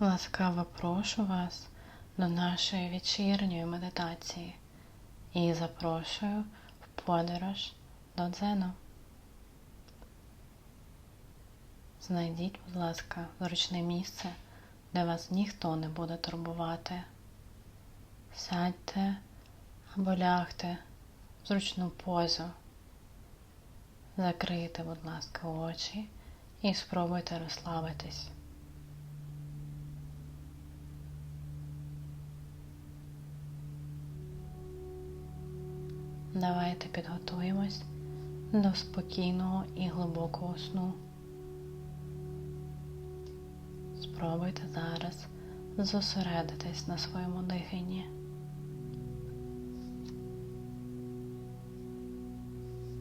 Ласкаво прошу вас до нашої вечірньої медитації і запрошую в подорож до дзену. Знайдіть, будь ласка, зручне місце, де вас ніхто не буде турбувати. Сядьте або лягте в зручну позу. Закрийте, будь ласка, очі і спробуйте розслабитись. Давайте підготуємось до спокійного і глибокого сну. Спробуйте зараз зосередитись на своєму диханні.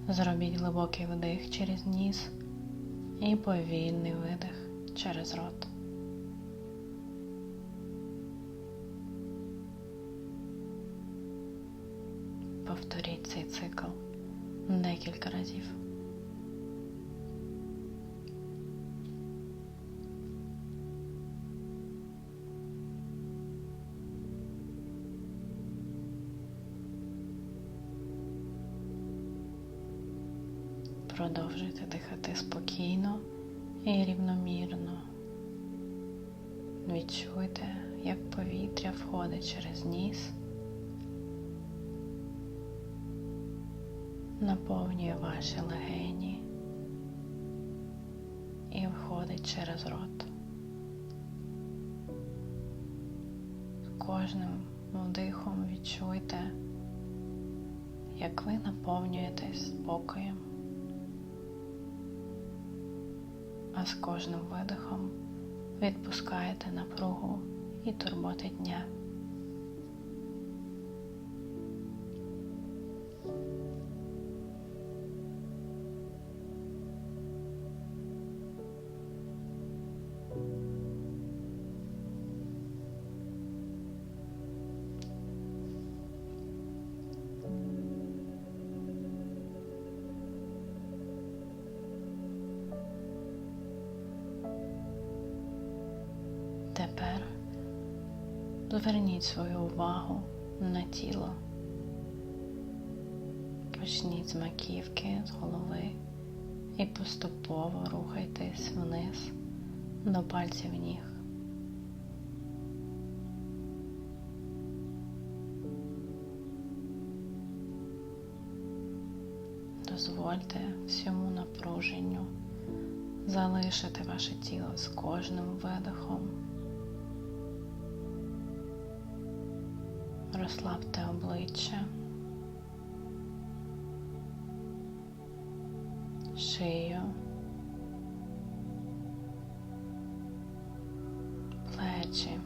Зробіть глибокий вдих через ніс і повільний видих через рот. Повторіть цей цикл декілька разів. Продовжуйте дихати спокійно і рівномірно. Відчуйте, як повітря входить через ніс, наповнює ваші легені і виходить через рот. З кожним вдихом відчуйте, як ви наповнюєтесь спокоєм. а з кожним видихом відпускаєте напругу і турботи дня. Зверніть свою увагу на тіло. Почніть з маківки, з голови і поступово рухайтесь вниз до пальців ніг. Дозвольте всьому напруженню залишити ваше тіло з кожним видихом. Розслабте обличчя, шию, плечі,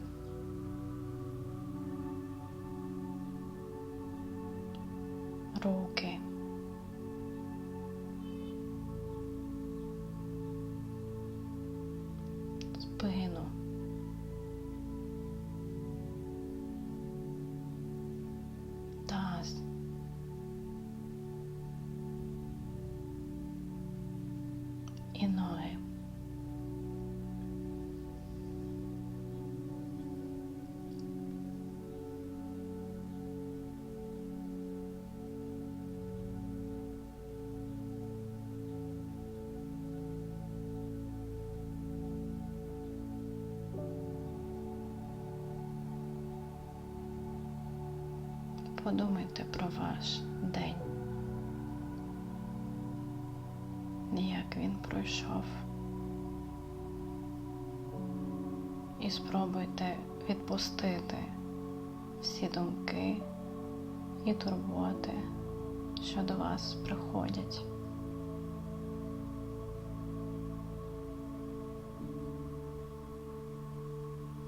руки. Подумайте про ваш день, як він пройшов. І спробуйте відпустити всі думки і турботи, що до вас приходять.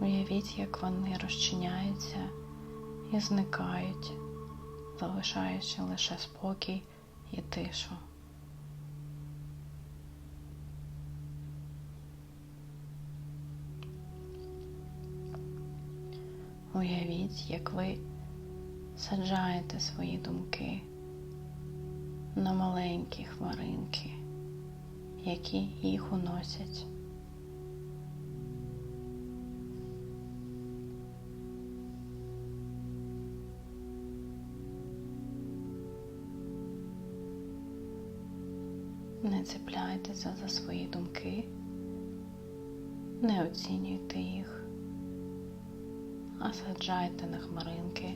Уявіть, як вони розчиняються і зникають, залишаючи лише спокій і тишу. Уявіть, як ви саджаєте свої думки на маленькі хмаринки, які їх уносять. Не цепляйтеся за свої думки, не оцінюйте їх, а саджайте на хмаринки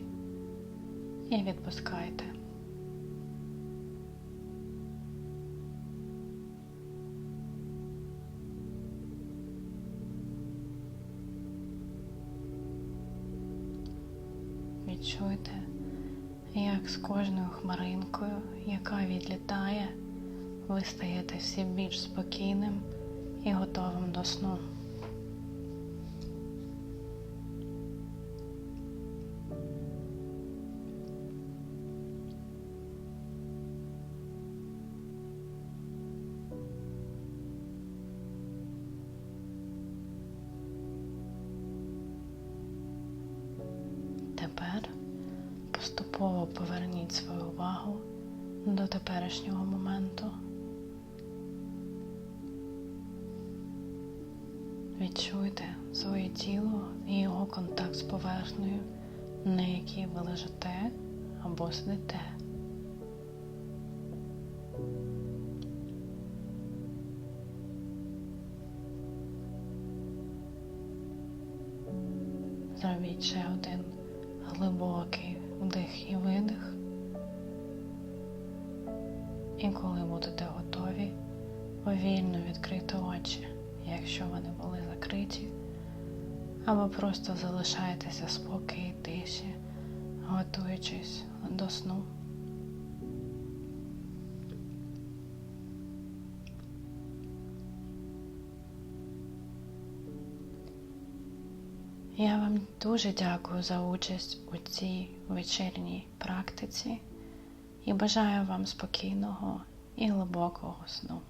і відпускайте. Відчуйте, як з кожною хмаринкою, яка відлітає, ви стаєте все більш спокійним і готовим до сну. Тепер поступово поверніть свою увагу до теперішнього моменту. Відчуйте своє тіло і його контакт з поверхнею, на якій ви лежите або сидите. Зробіть ще один глибокий вдих і видих. І коли будете готові, повільно відкрити очі, якщо вони були закриті, або просто залишайтеся спокій і тиші, готуючись до сну. Я вам дуже дякую за участь у цій вечірній практиці і бажаю вам спокійного і глибокого сну.